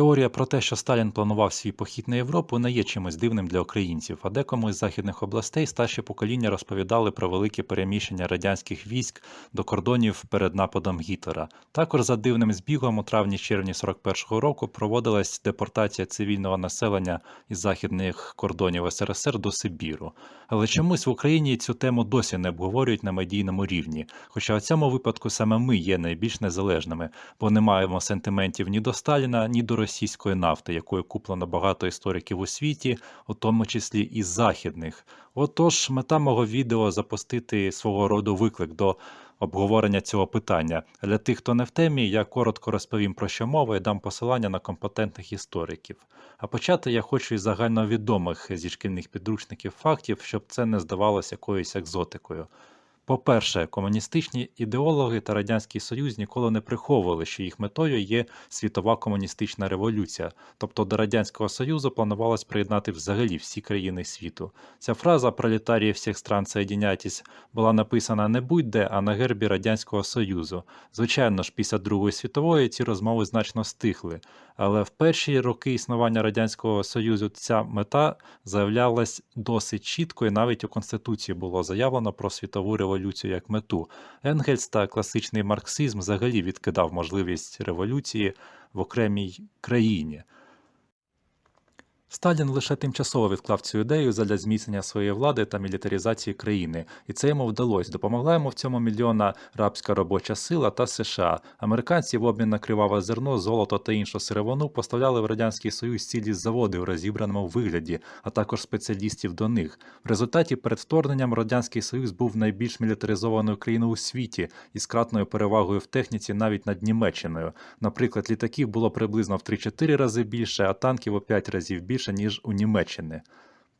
Теорія про те, що Сталін планував свій похід на Європу, не є чимось дивним для українців, а декому із західних областей старші покоління розповідали про велике переміщення радянських військ до кордонів перед нападом Гітлера. Також за дивним збігом у травні-червні 41-го року проводилась депортація цивільного населення із західних кордонів СРСР до Сибіру. Але чомусь в Україні цю тему досі не обговорюють на медійному рівні. Хоча у цьому випадку саме ми є найбільш незалежними, бо не маємо сентиментів ні до Сталіна, ні до російської нафти, якою куплено багато істориків у світі, у тому числі і західних. Отож, мета мого відео запустити свого роду виклик до обговорення цього питання. Для тих, хто не в темі, я коротко розповім про що мова і дам посилання на компетентних істориків. А почати я хочу із загальновідомих зі шкільних підручників фактів, щоб це не здавалося якоюсь екзотикою. По-перше, комуністичні ідеологи та Радянський Союз ніколи не приховували, що їх метою є світова комуністична революція, тобто до Радянського Союзу планувалось приєднати взагалі всі країни світу. Ця фраза «пролетарії всіх стран соєдиняйтесь» була написана не будь-де, а на гербі Радянського Союзу. Звичайно ж, після Другої світової ці розмови значно стихли, але в перші роки існування Радянського Союзу ця мета заявлялась досить чітко, і навіть у Конституції було заявлено про світову революцію як мету. Енгельс та класичний марксизм взагалі відкидав можливість революції в окремій країні. Сталін лише тимчасово відклав цю ідею задля зміцнення своєї влади та мілітаризації країни, і це йому вдалося. Допомогла йому в цьому мільйона рабська робоча сила та США. Американці в обмін на криваве зерно, золото та іншу сировину поставляли в радянський союз цілі заводи у розібраному вигляді, а також спеціалістів до них. В результаті перед вторгненням радянський союз був найбільш мілітаризованою країною у світі із кратною перевагою в техніці навіть над Німеччиною. Наприклад, літаків було приблизно в 3-4 рази більше, а танків у 5 разів більше ніж у Німеччини.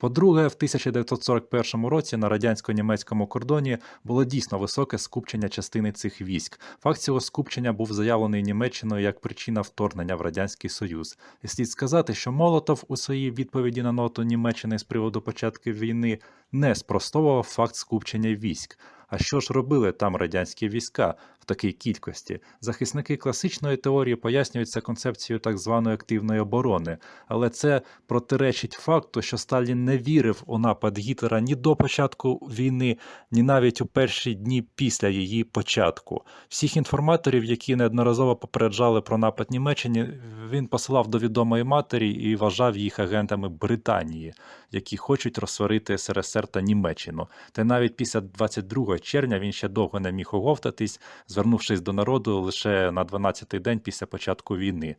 По-друге, в 1941 році на радянсько-німецькому кордоні було дійсно високе скупчення частини цих військ. Факт цього скупчення був заявлений Німеччиною як причина вторгнення в радянський союз. І слід сказати, що Молотов у своїй відповіді на ноту Німеччини з приводу початку війни не спростовував факт скупчення військ. А що ж робили там радянські війська такій кількості? Захисники класичної теорії пояснюють це концепцією так званої активної оборони, але це протиречить факту, що Сталін не вірив у напад Гітлера ні до початку війни, ні навіть у перші дні після її початку. Всіх інформаторів, які неодноразово попереджали про напад Німеччині, він посилав до відомої матері і вважав їх агентами Британії, які хочуть розсварити СРСР та Німеччину. Та навіть після 22 червня він ще довго не міг оговтатись, звернувшись до народу лише на 12-й день після початку війни.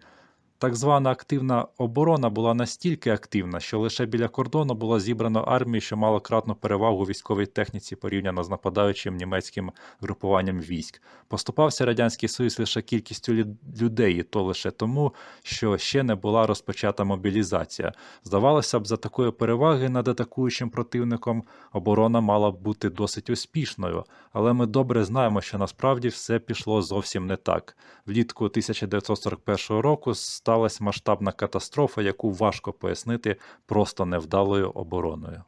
Так звана активна оборона була настільки активна, що лише біля кордону було зібрано армію, що мала кратну перевагу військовій техніці порівняно з нападаючим німецьким групуванням військ. Поступався радянський союз лише кількістю людей, і то лише тому, що ще не була розпочата мобілізація. Здавалося б, за такої переваги над атакуючим противником оборона мала б бути досить успішною, але ми добре знаємо, що насправді все пішло зовсім не так. Влітку 1941 року сталася масштабна катастрофа, яку важко пояснити просто невдалою обороною.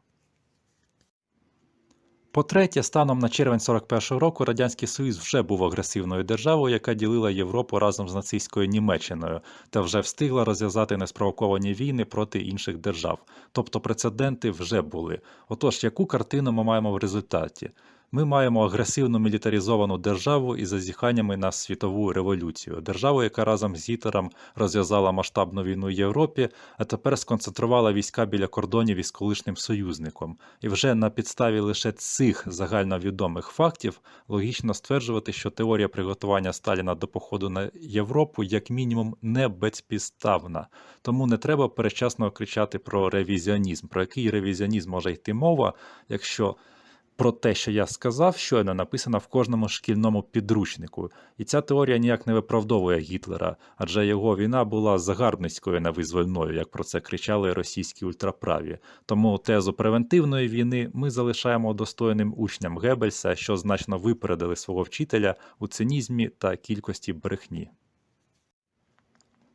По-третє, станом на червень 41-го року Радянський Союз вже був агресивною державою, яка ділила Європу разом з нацистською Німеччиною та вже встигла розв'язати неспровоковані війни проти інших держав. Тобто прецеденти вже були. Отож, яку картину ми маємо в результаті? Ми маємо агресивну мілітаризовану державу із зазіханнями на світову революцію, державу, яка разом з Гітлером розв'язала масштабну війну в Європі, а тепер сконцентрувала війська біля кордонів із колишнім союзником. І вже на підставі лише цих загальновідомих фактів логічно стверджувати, що теорія приготування Сталіна до походу на Європу як мінімум не безпідставна. Тому не треба передчасно кричати про ревізіонізм. Про який ревізіонізм може йти мова, якщо про те, що я сказав, щойно написано в кожному шкільному підручнику, і ця теорія ніяк не виправдовує Гітлера, адже його війна була загарбницькою, не визвольною, як про це кричали російські ультраправі. Тому тезу превентивної війни ми залишаємо достойним учням Геббельса, що значно випередили свого вчителя у цинізмі та кількості брехні.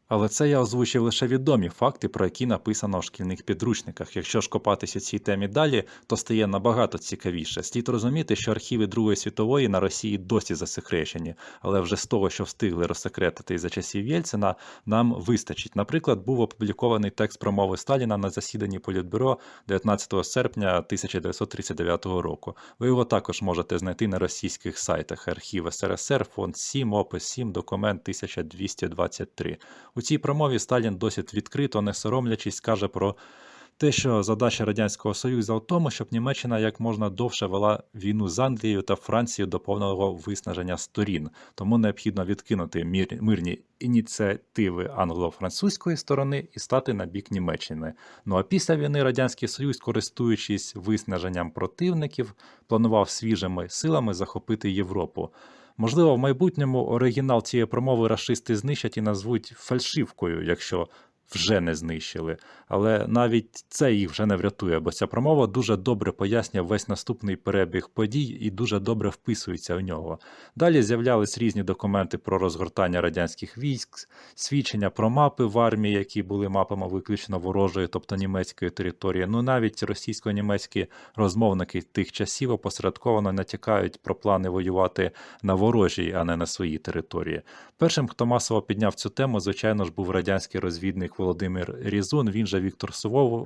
Але це я озвучив лише відомі факти, про які написано в шкільних підручниках. Якщо ж копатись у цій темі далі, то стає набагато цікавіше. Слід розуміти, що архіви Другої світової на Росії досі засекречені, але вже з того, що встигли розсекретити за часів Єльцина, нам вистачить. Наприклад, був опублікований текст промови Сталіна на засіданні Політбюро 19 серпня 1939 року. Ви його також можете знайти на російських сайтах архів СРСР, фонд 7, опис 7, документ 1223. У цій промові Сталін досить відкрито, не соромлячись, каже про те, що задача Радянського Союзу в тому, щоб Німеччина як можна довше вела війну з Англією та Францією до повного виснаження сторін. Тому необхідно відкинути мір, мирні ініціативи англо-французької сторони і стати на бік Німеччини. Ну а після війни Радянський Союз, користуючись виснаженням противників, планував свіжими силами захопити Європу. Можливо, в майбутньому оригінал цієї промови рашисти знищать і назвуть фальшивкою, якщо вже не знищили. Але навіть це їх вже не врятує, бо ця промова дуже добре пояснює весь наступний перебіг подій і дуже добре вписується в нього. Далі з'являлись різні документи про розгортання радянських військ, свідчення про мапи в армії, які були мапами виключно ворожої, тобто німецької території. Ну навіть російсько-німецькі розмовники тих часів опосередковано натякають про плани воювати на ворожій, а не на своїй території. Першим, хто масово підняв цю тему, звичайно ж, був радянський розвідник Володимир Різун. Він же Віктор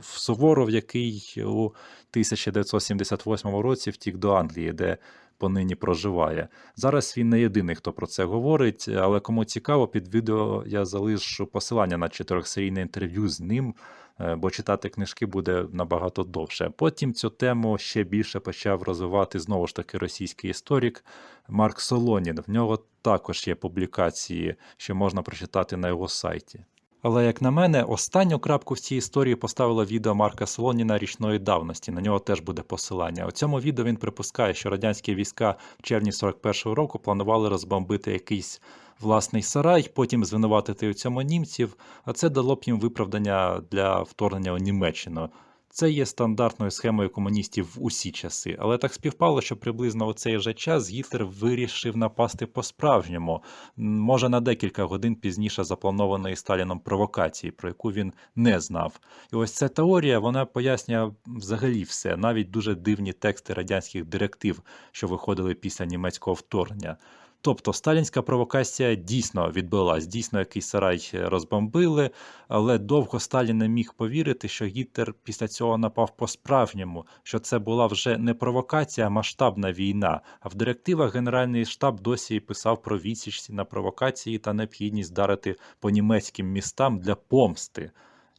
Суворов, який у 1978 році втік до Англії, де понині проживає. Зараз він не єдиний, хто про це говорить, але кому цікаво, під відео я залишу посилання на чотирьохсерійне інтерв'ю з ним. е, Бо читати книжки буде набагато довше. Потім цю тему ще більше почав розвивати знову ж таки російський історик Марк Солонін. В нього також є публікації, що можна прочитати на його сайті. Але, як на мене, останню крапку в цій історії поставило відео Марка Солоніна річної давності. На нього теж буде посилання. У цьому відео він припускає, що радянські війська в червні 41-го року планували розбомбити якийсь власний сарай, потім звинуватити у цьому німців, а це дало б їм виправдання для вторгнення у Німеччину. Це є стандартною схемою комуністів в усі часи, але так співпало, що приблизно у цей же час Гітлер вирішив напасти по-справжньому, може на декілька годин пізніше запланованої Сталіном провокації, про яку він не знав. І ось ця теорія вона пояснює взагалі все, навіть дуже дивні тексти радянських директив, що виходили після німецького вторгнення. Тобто сталінська провокація дійсно відбулась, дійсно якийсь сарай розбомбили, але довго Сталін не міг повірити, що Гітлер після цього напав по-справжньому, що це була вже не провокація, а масштабна війна. А в директивах Генеральний штаб досі писав про відсіч на провокації та необхідність дарити по німецьким містам для помсти.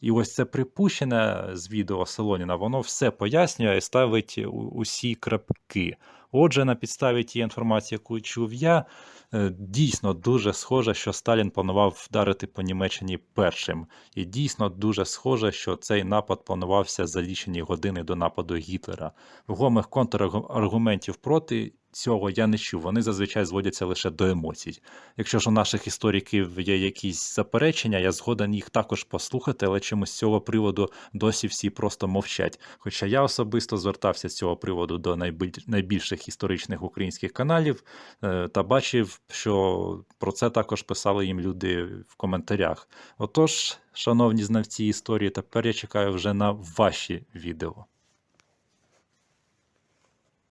І ось це припущене з відео Солоніна, воно все пояснює і ставить усі крапки. Отже, на підставі тієї інформації, яку чув я, е, дійсно дуже схоже, що Сталін планував вдарити по Німеччині першим. І дійсно дуже схоже, що цей напад планувався за лічені години до нападу Гітлера. Вагомих контраргументів проти цього я не чув. Вони зазвичай зводяться лише до емоцій. Якщо ж у наших істориків є якісь заперечення, я згоден їх також послухати, але чомусь з цього приводу досі всі просто мовчать. Хоча я особисто звертався з цього приводу до найбіль- найбільших історичних українських каналів е, та бачив, що про це також писали їм люди в коментарях. Отож, шановні знавці історії, тепер я чекаю вже на ваші відео.